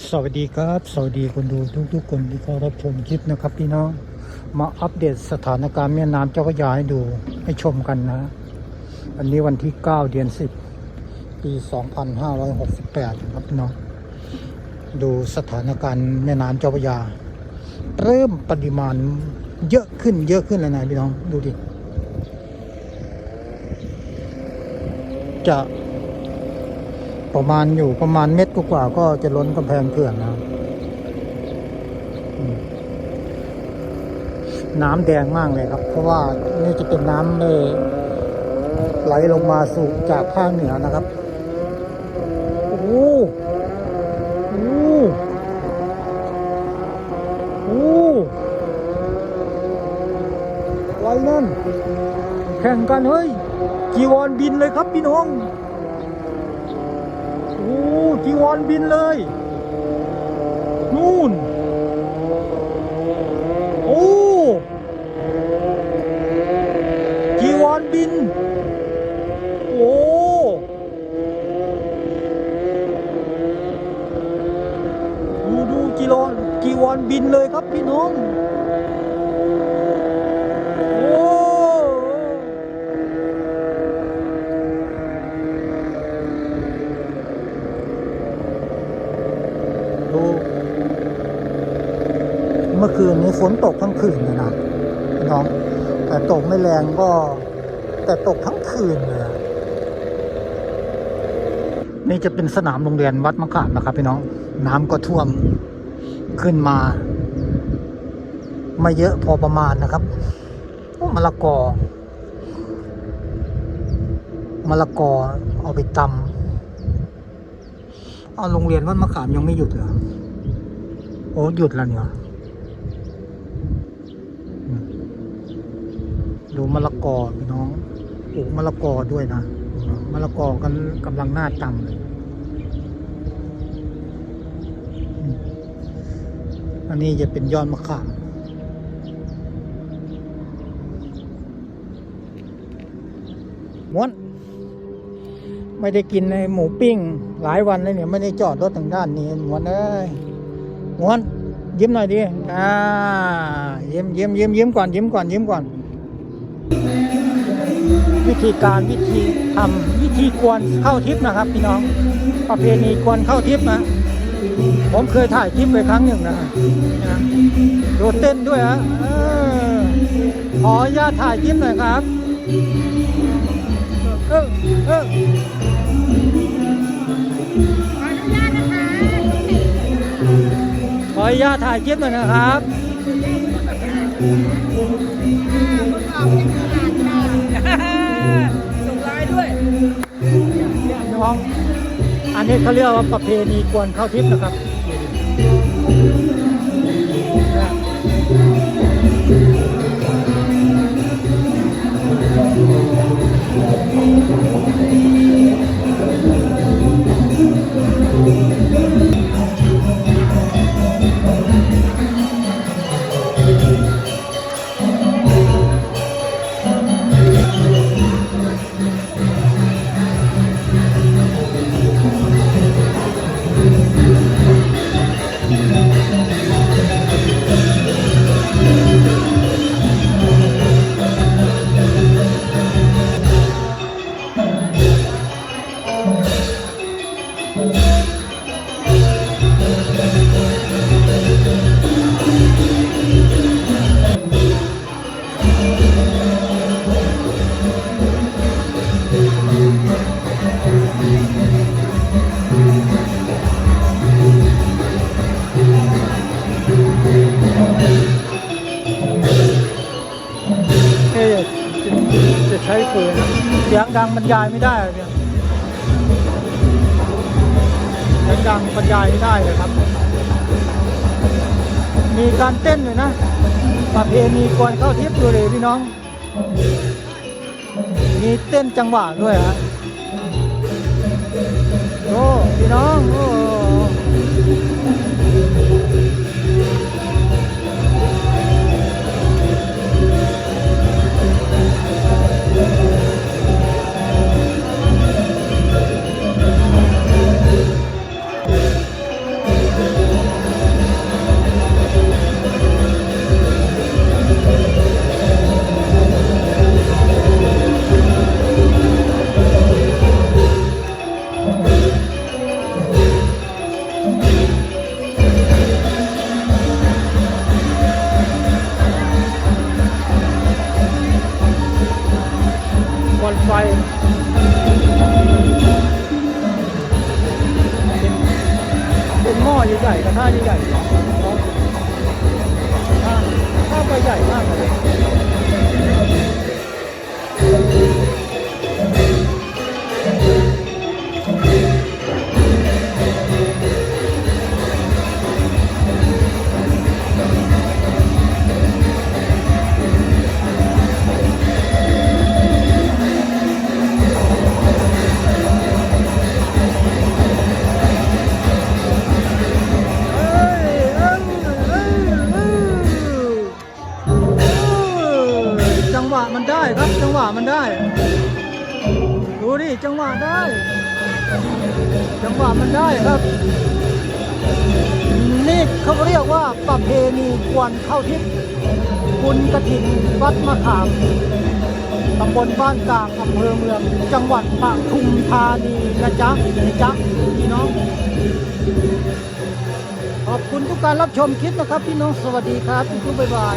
สวัสดีครับ สวัสดีคนดูทุกๆคนที่เข้ารับชมคลิปนะครับพี่น้อง มาอัปเดตสถานการณ์แม่น้ำเจ้าพระยาให้ดูให้ชมกันนะ อันนี้วันที่ 9 เดือน 10 ปี 2568 ครับพี่น้อง ดูสถานการณ์แม่น้ำเจ้าพระยา เริ่มปริมาณเยอะขึ้นเยอะขึ้นแล้วนะพี่น้อง ดูดิ จะ ประมาณอยู่ประมาณเม็ดกว่าก็จะล้นกำแพงเขื่อนนะน้ำแดงมากเลยครับ เพราะว่านี่จะเป็นน้ำเลยไหลลงมาสู่จากภาคเหนือนะครับ โอ้โหโอ้โหโอ้โหอะไรนั่นแข่งกันเฮ้ย จีวรบินเลยครับพี่น้อง จีวรบินเลย นู่น โอ้จีวรบิน โอ้ดูดูจีวรจีวรบินเลยครับพี่น้อง โอ้ ดูเมื่อคืนนี้ ฝนตกทั้งคืนเลยนะน้อง แต่ตกไม่แรงก็ แต่ตกทั้งคืนเลยนี่จะเป็นสนามโรงเรียนวัดมะขามนะครับพี่น้อง น้ำก็ท่วมขึ้นมา ไม่เยอะพอประมาณนะครับมะละกอมะละกอเอาไปตำเอาโรงเรียนวัดมะขามยังไม่หยุดเหรอ โอ้หยุดแล้วเนี่ยอืม ดูมะละกอพี่น้องปลูกมะละกอด้วยนะมะละกอกันกำลังหน้าตังเลยอันนี้จะเป็นยอดมะขามม้วนไม่ได้กินในหมูปิ้ง หลายวันเลยเนี่ยไม่ได้จอดรถทางด้านนี้หมวนเอ้ยหมวนยิ้มหน่อยดิอ่ายิ้มยิ้มยิ้มยิ้มก่อนยิ้มก่อนยิ้มก่อน วิธีการวิธีทำวิธีกวนเข้าทิพย์นะครับ พี่น้องประเพณีกวนเข้าทิพย์นะผมเคยถ่ายคลิปไปครั้งหนึ่งนะนะดูเต้นด้วยฮะขออนุญาตถ่ายคลิปหน่อยครับเออเออขออนุญาตถ่ายคลิปหน่อยนะครับ องอันนี้เขาเรียกว่าประเพณีกวนเข้าทิพย์นะครับเจะใช้ปืนเสียงดังบรรยายไม่ได้เลยเนี่ยเสียงดังบรรยายไม่ได้เลยครับ มีการเต้นเลยนะประเพณีกวนเข้าทิพย์ดูเลยพี่น้อง มีเต้นจังหวะด้วยฮะโอ้พี่น้องโอ้านไฟเป็นหม้อใหญ่กระทะใหญ่ๆข้าวไปใหญ่มากเลย มันได้ ดูดิจังหวะได้ จังหวะมันได้ครับ นี่เขาเรียกว่าประเพณีกวนเข้าทิศบุญกระถินวัดมะขามตำบลบ้านกลางอำเภอเมือง จังหวัดปทุมธานีนะจ๊ะนะจ๊ะพี่น้อง ขอบคุณทุกการรับชมคลิปนะครับ พี่น้องสวัสดีครับทุกบ๊ายบาย